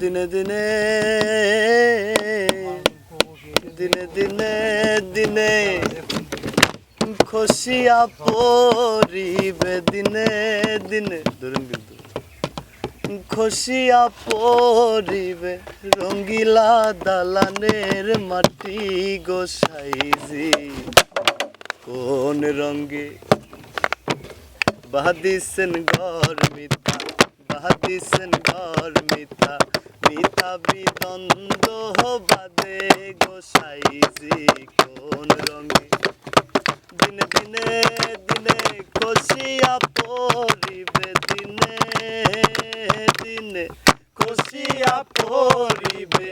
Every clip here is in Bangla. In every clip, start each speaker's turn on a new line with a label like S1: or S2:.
S1: দিনে দিনে দিনে দিনে দিনে খুশিয়া পরিবে দিনে দিনে। ধরুন কিন্তু খুশিয়া পরিবে রঙ্গিলা দালানের মাটি গোসাইজি কোন রঙ্গে বাহাদিসেন ঘর মিথ্যা বাহাদিসেন ঘর মিথ্যা মিথ্যা বিদ্বন্দ্ব বাদে গোসাইজি কোন রঙে। দিনে দিনে দিনে খুশিয়া পরিবে দিনে দিনে। খুশিয়া পরিবে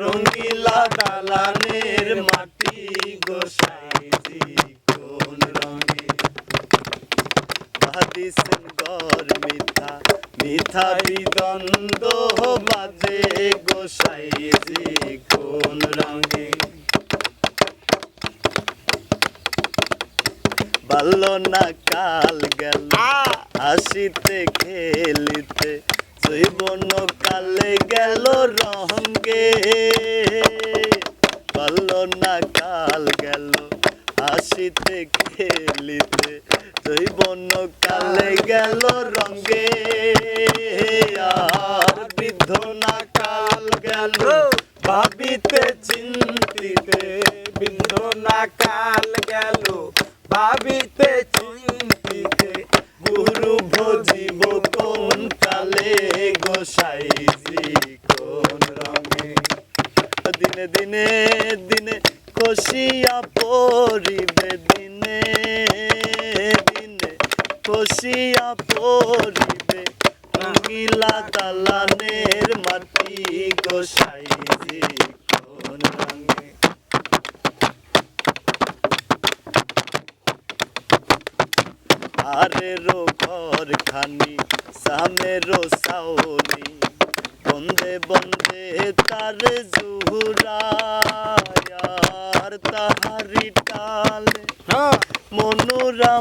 S1: রঙ্গিলা দালানের মাটি গোসাইজি কোন রঙে। বাদিসেন গর মিথ্যা মিথ্যা বিদ্বন্দ্ব বাল্য না কাল গেল। হাসিতে খেলিতে জীবন কালে গেল রঙ্গে বাল্য না কাল গেল হাসিতে খেলিতে জীবন কালে গেল রঙ্গে আর বৃদ্ধ না কাল গেল ভাবিতে চিন্তিতে
S2: বৃদ্ধ না কাল গেল ভাবিতে চিন্তিতে
S1: গুরু ভজিব কোন কালে গোসাইজি কোন রঙে? দিনে দিনে দিনে খুশিয়া পরিবে দিনে দিনে খুশিয়া পরিবে রঙিলা দালানের মাটি গোসাইজি কোন রঙে আরে রো ঘর খানি সামেরো সাউনি বন্দে বন্দে তার জুহুরায়ার তাহারি টালে মনোরা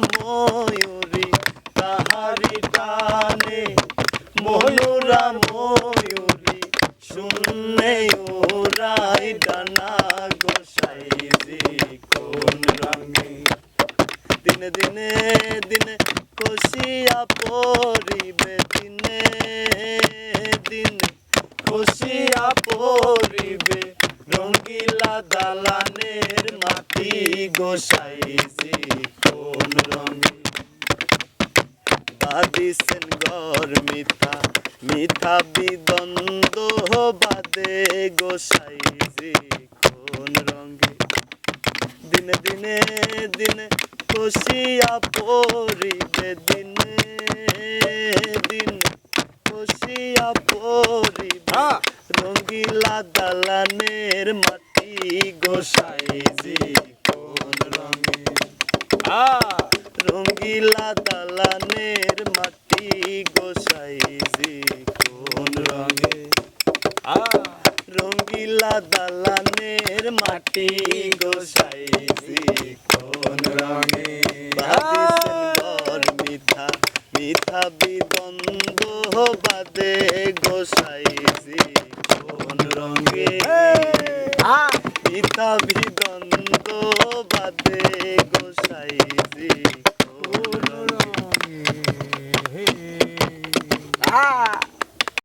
S1: দিনে দিনে দিনে খুশিয়া পরিবে দিনে দিনে। খুশিয়া পরিবে রঙ্গিলা দালানের মাটি গোসাইজি কোন রঙে। বাদিসেন গর মিথ্যা মিথ্যা বিদ্বন্দ্ব বাদে গোসাইজি কোন রঙে। দিনে দিনে দিনে খুশিয়া পরিবে দিনে দিনে। খুশিয়া পরিবে
S2: হ্যাঁ।
S1: রঙ্গিলা দালানের মাটি গোসাইজি কোন রঙে রঙ্গিলা দালানের মাটি গোসাইজি কোন রঙে রঙ্গিলা দালানের মাটি গোসাইজি কোন রঙে? বাদিসেন ঘর মিঠা মিঠা বিদ্বন্দ্ব বাদে গোসাইজি কোন রঙে? মিঠা বিদ্বন্দ্ব বাদে গোসাইজি কোন রঙে?
S2: Ah!